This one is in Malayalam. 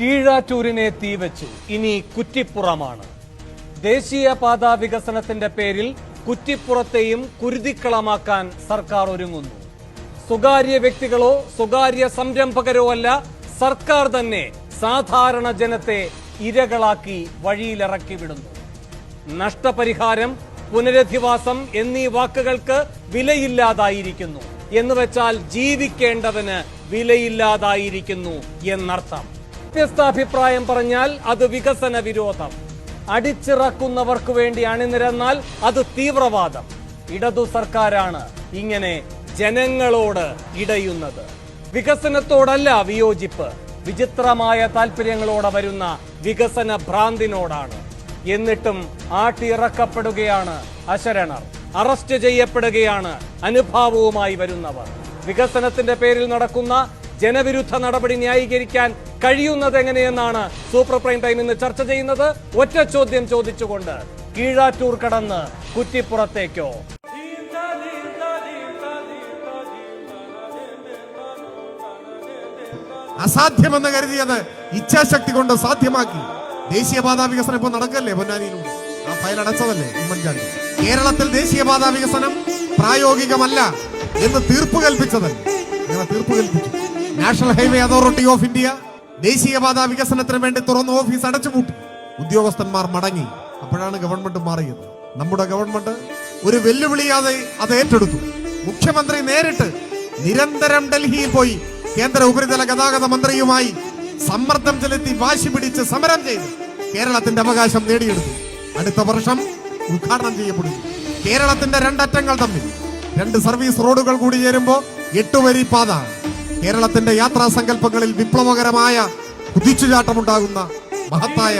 കീഴാറ്റൂരിനെ തീവച്ചു. ഇനി കുറ്റിപ്പുറമാണ്. ദേശീയപാത വികസനത്തിന്റെ പേരിൽ കുറ്റിപ്പുറത്തെയും കുരുതിക്കളമാക്കാൻ സർക്കാർ ഒരുങ്ങുന്നു. സ്വകാര്യ വ്യക്തികളോ സ്വകാര്യ സംരംഭകരോ അല്ല സർക്കാർ തന്നെ സാധാരണ ജനത്തെ ഇരകളാക്കി വഴിയിലിറക്കി വിടുന്നു നഷ്ടപരിഹാരം പുനരധിവാസം എന്നീ വാക്കുകൾക്ക് വിലയില്ലാതായിരിക്കുന്നു. എന്നുവെച്ചാൽ ജീവിക്കേണ്ടവന് വിലയില്ലാതായിരിക്കുന്നു എന്നർത്ഥം. വ്യത്യസ്ത അഭിപ്രായം പറഞ്ഞാൽ അത് വികസന വിരോധം. അടിച്ചിറക്കുന്നവർക്ക് വേണ്ടി അണിനിരന്നാൽ അത് തീവ്രവാദം. ഇടതു സർക്കാരാണ് ഇങ്ങനെ ജനങ്ങളോട് ഇടയുന്നത്. വികസനത്തോടല്ല വിയോജിപ്പ്. വിചിത്രമായ താല്പര്യങ്ങളോടെ വരുന്ന വികസന ഭ്രാന്തിനോടാണ്. എന്നിട്ടും ആട്ടിയിറക്കപ്പെടുകയാണ് അശരണർ. അറസ്റ്റ് ചെയ്യപ്പെടുകയാണ് അനുഭാവവുമായി വരുന്നവർ. വികസനത്തിന്റെ പേരിൽ നടക്കുന്ന ജനവിരുദ്ധ നടപടി ന്യായീകരിക്കാൻ കഴിയുന്നത് എങ്ങനെയെന്നാണ് സൂപ്പർ പ്രൈം ടൈം ഇന്ന് ചർച്ച ചെയ്യുന്നത്. ഒറ്റ ചോദ്യം ചോദിച്ചുകൊണ്ട് കീഴാറ്റൂർ കടന്ന് കുറ്റിപ്പുറത്തേക്കോ? അസാധ്യമെന്ന് കരുതിയത് ഇച്ഛാശക്തി കൊണ്ട് സാധ്യമാക്കി. ദേശീയപാതാ വികസനം ഇപ്പൊ നടക്കല്ലേ പൊന്നാനിയിലൂടെ? ആ ഫയൽ അടച്ചതല്ലേ ഉമ്മൻചാണ്ടി? കേരളത്തിൽ ദേശീയപാതാ വികസനം പ്രായോഗികമല്ല എന്ന് തീർപ്പ് കൽപ്പിച്ചതല്ലേ? അങ്ങനെ തീർപ്പ് കൽപ്പിച്ചു. National highway authority of India ദേശീയപാത വികസനത്തിന് വേണ്ടി തുറന്ന ഓഫീസ് അടച്ചുപൂട്ടി. ഉദ്യോഗസ്ഥന്മാർ മടങ്ങി. അപ്പോഴാണ് ഗവൺമെന്റ് മാറിയത്. നമ്മുടെ ഗവൺമെന്റ് ഒരു വെല്ലുവിളിയാതെ അത് ഏറ്റെടുത്തു. മുഖ്യമന്ത്രി നേരിട്ട് നിരന്തരം ഡൽഹിയിൽ പോയി കേന്ദ്ര ഉപരിതല ഗതാഗത മന്ത്രിയുമായി സമ്മർദ്ദം ചെലുത്തി വാശി പിടിച്ച് സമരം ചെയ്തു കേരളത്തിന്റെ അവകാശം നേടിയെടുത്തു. അടുത്ത വർഷം ഉദ്ഘാടനം ചെയ്യപ്പെടുന്നു കേരളത്തിന്റെ രണ്ടറ്റങ്ങൾ തമ്മിൽ രണ്ട് സർവീസ് റോഡുകൾ കൂടി ചേരുമ്പോ എട്ടുവരി പാത. കേരളത്തിന്റെ യാത്രാ സങ്കല്പങ്ങളിൽ വിപ്ലവകരമായ കുതിച്ചുചാട്ടമുണ്ടാകുന്ന മഹത്തായ